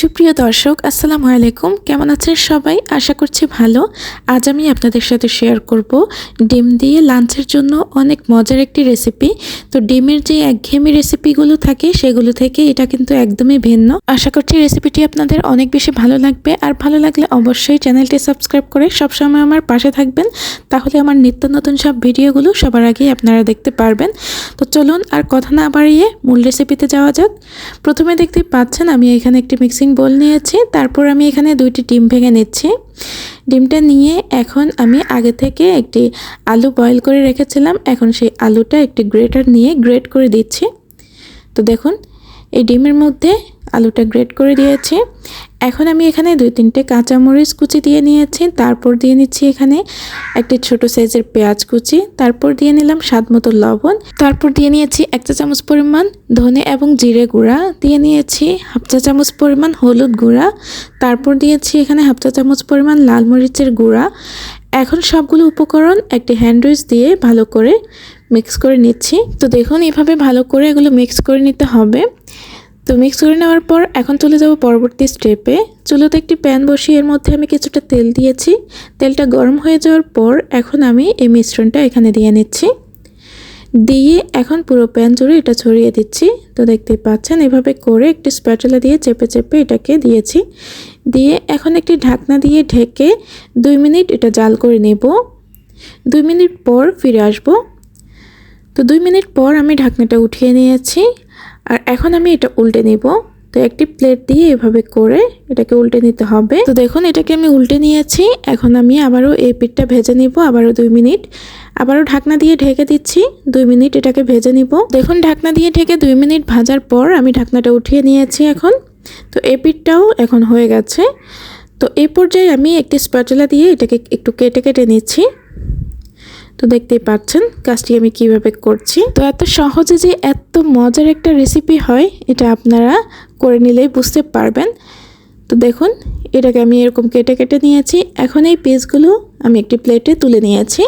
সুপ্রিয় দর্শক, আসসালামু আলাইকুম। কেমন আছেন সবাই? আশা করছি ভালো। আজ আমি আপনাদের সাথে শেয়ার করব ডিম দিয়ে লাঞ্চের জন্য অনেক মজার একটি রেসিপি তো ডিমের যে একঘেয়েমি রেসিপিগুলো থাকে, সেগুলো থেকে এটা কিন্তু একদমই ভিন্ন। আশা করছি রেসিপিটি আপনাদের অনেক বেশি ভালো লাগবে। আর ভালো লাগলে অবশ্যই চ্যানেলটি সাবস্ক্রাইব করে সবসময় আমার পাশে থাকবেন। তাহলে আমার নিত্য নতুন সব ভিডিওগুলো সবার আগেই আপনারা দেখতে পারবেন। তো চলুন আর কথা না বাড়িয়ে মূল রেসিপিতে যাওয়া যাক। প্রথমে দেখতে পাচ্ছেন আমি এখানে একটি মিক্সিং বোল নিয়েছি, তারপর আমি এখানে দুইটি ডিম ভেঙে নিচ্ছি। ডিমটা নিয়ে এখন আমি আগে থেকে একটি আলু বয়েল করে রেখেছিলাম, এখন সেই আলুটা একটি গ্রেটার নিয়ে গ্রেট করে দিচ্ছি। তো দেখুন, এই ডিমের মধ্যে আলুটা গ্রেট করে দিয়েছি। এখন আমি এখানে দুই তিনটে কাঁচামরিচ কুচি দিয়ে নিয়েছি। তারপর দিয়ে নিচ্ছি এখানে একটি ছোট সাইজের পেঁয়াজ কুচি। তারপর দিয়ে নিলাম স্বাদ মতো লবণ। তারপর দিয়ে নিয়েছি এক চা চামচ পরিমাণ ধনে এবং জিরে গুঁড়া। দিয়ে নিয়েছি হাফ চা চামচ পরিমাণ হলুদ গুঁড়া। তারপর দিয়েছি এখানে হাফ চা চামচ পরিমাণ লাল মরিচের গুঁড়া। এখন সবগুলো উপকরণ একটি হ্যান্ডউইচ দিয়ে ভালো করে মিক্স করে নিচ্ছি। তো দেখুন, এভাবে ভালো করে এগুলো মিক্স করে নিতে হবে। তো মিক্স করে নেওয়ার পর এখন চলে যাব পরবর্তী স্টেপে চুলোতে একটি প্যান বসিয়ে এর মধ্যে আমি কিছুটা তেল দিয়েছি। তেলটা গরম হয়ে যাওয়ার পর এখন আমি এই মিশ্রণটা এখানে দিয়ে নিচ্ছি। দিয়ে এখন পুরো প্যান জুড়ে এটা ছড়িয়ে দিচ্ছি। তো দেখতে পাচ্ছেন, এভাবে করে একটি স্প্যাটুলা দিয়ে চেপে চেপে এটাকে দিয়েছি। দিয়ে এখন একটি ঢাকনা দিয়ে ঢেকে দুই মিনিট এটা জাল করে নেব। দুই মিনিট পর ফিরে আসব। তো দুই মিনিট পর আমি ঢাকনাটা উঠিয়ে নিয়েছি। আর এখন আমি এটা উল্টে নিব। তো একটি প্লেট দিয়ে এভাবে করে এটাকে উল্টে নিতে হবে। তো দেখুন, এটাকে আমি উল্টে নিয়েছি। এখন আমি আবারও এই পিঠটা ভেজে নিব, আবারও দুই মিনিট। আবারও ঢাকনা দিয়ে ঢেকে দিচ্ছি, দুই মিনিট এটাকে ভেজে নিব। দেখুন, ঢাকনা দিয়ে ঢেকে দুই মিনিট ভাজার পর আমি ঢাকনাটা উঠিয়ে নিয়েছি এখন। তো এই পিঠটাও এখন হয়ে গেছে। তো এই পর্যায়ে আমি একটি স্প্যাচুলা দিয়ে এটাকে একটু কেটে কেটে নিচ্ছি। তো দেখতেই পাচ্ছেন কাজটি আমি কীভাবে করছি। তো এত সহজে যে এত মজার একটা রেসিপি হয়, এটা আপনারা করে নিলেই বুঝতে পারবেন। তো দেখুন, এটাকে আমি এরকম কেটে কেটে নিয়েছি। এখন এই পিসগুলো আমি একটি প্লেটে তুলে নিয়েছি।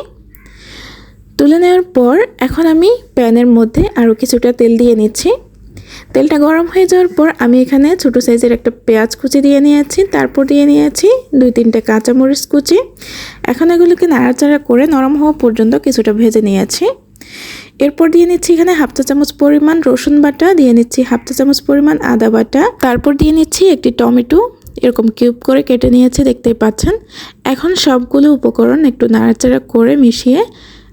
তুলে নেওয়ার পর এখন আমি প্যানের মধ্যে আরও কিছুটা তেল দিয়ে নিচ্ছি। তেলটা গরম হয়ে যাওয়ার পর আমি এখানে ছোট সাইজের একটা পেঁয়াজ কুচি দিয়ে নিয়েছি, তারপর দিয়ে নিয়েছি দুই তিনটে কাঁচামরিচ কুচি। এখন এগুলোকে নাড়াচাড়া করে নরম হওয়া পর্যন্ত কিছুটা ভেজে নিয়েছি। এরপর দিয়ে নিচ্ছি এখানে হাফ চা চামচ পরিমাণ রসুন বাটা, দিয়ে নিচ্ছি হাফ চা চামচ পরিমাণ আদা বাটা, তারপর দিয়ে নিচ্ছি একটি টমেটো, এরকম কিউব করে কেটে নিয়েছি, দেখতেই পাচ্ছেন। এখন সবগুলো উপকরণ একটু নাড়াচাড়া করে মিশিয়ে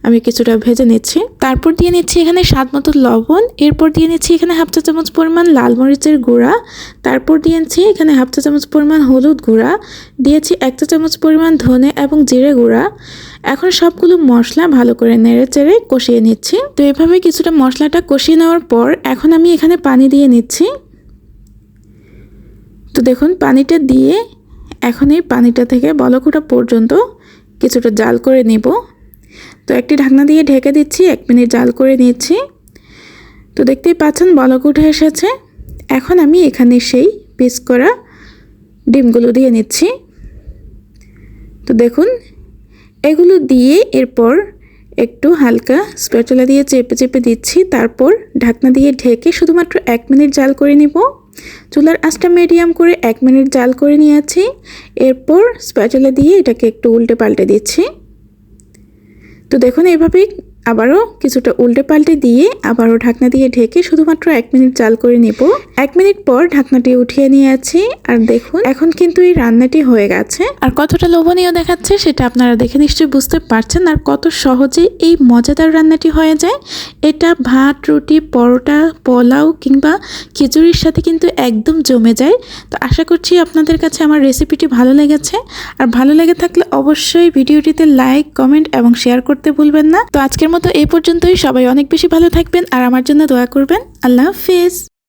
আমি কিছুটা ভেজে নিচ্ছি। তারপর দিয়ে নিচ্ছি এখানে স্বাদ মতো লবণ। এরপর দিয়ে নিচ্ছি এখানে হাফ চা চামচ পরিমাণ লাল মরিচের গুঁড়া। তারপর দিয়েছি এখানে হাফ চা চামচ পরিমাণ হলুদ গুঁড়া। দিয়েছি এক চা চামচ পরিমাণ ধনে এবং জিরে গুঁড়া। এখন সবগুলো মশলা ভালো করে নেড়ে চেড়ে কষিয়ে নিচ্ছি। তো এভাবে কিছুটা মশলাটা কষিয়ে নেওয়ার পর এখন আমি এখানে পানি দিয়ে নিচ্ছি। তো দেখুন, পানিটা দিয়ে এখন এই পানিটা থেকে বলকুটা পর্যন্ত কিছুটা জাল করে নেব। তো একটি ঢাকনা দিয়ে ঢেকে দিচ্ছি, এক মিনিট জাল করে নিচ্ছি। তো দেখতেই পাচ্ছেন, বলক উঠে এসেছে। এখন আমি এখানে সেই পিস করা ডিমগুলো দিয়ে নিচ্ছি। তো দেখুন, এগুলো দিয়ে এরপর একটু হালকা স্প্যাচুলা দিয়ে চেপে চেপে দিচ্ছি। তারপর ঢাকনা দিয়ে ঢেকে শুধুমাত্র এক মিনিট জাল করে নিব। চুলার আঁচটা মিডিয়াম করে এক মিনিট জাল করে নিয়েছি। এরপর স্প্যাচুলা দিয়ে এটাকে একটু উল্টে পাল্টে দিচ্ছি। তো দেখুন এভাবেই আবারও কিছুটা উল্টে পাল্টে দিয়ে আবারও ঢাকনা দিয়ে ঢেকে শুধুমাত্র এক মিনিট জাল করে নেব। এক মিনিট পর ঢাকনাটি উঠিয়ে নিয়ে আছি। আর দেখুন, এখন কিন্তু এই রান্নাটি হয়ে গেছে। আর কতটা লোভনীয় দেখাচ্ছে সেটা আপনারা দেখে নিশ্চয়ই বুঝতে পারছেন। আর কত সহজে এই মজাদার রান্নাটি হয়ে যায়। এটা ভাত, রুটি, পরোটা, পোলাও কিংবা খিচুড়ির সাথে কিন্তু একদম জমে যায়। তো আশা করছি আপনাদের কাছে আমার রেসিপিটি ভালো লেগেছে। আর ভালো লেগে থাকলে অবশ্যই ভিডিওটিতে লাইক, কমেন্ট এবং শেয়ার করতে ভুলবেন না। তো আজকের মতো এই পর্যন্তই। সবাই অনেক বেশি ভালো থাকবেন আর আমার জন্য দোয়া করবেন। আল্লাহ হাফিজ।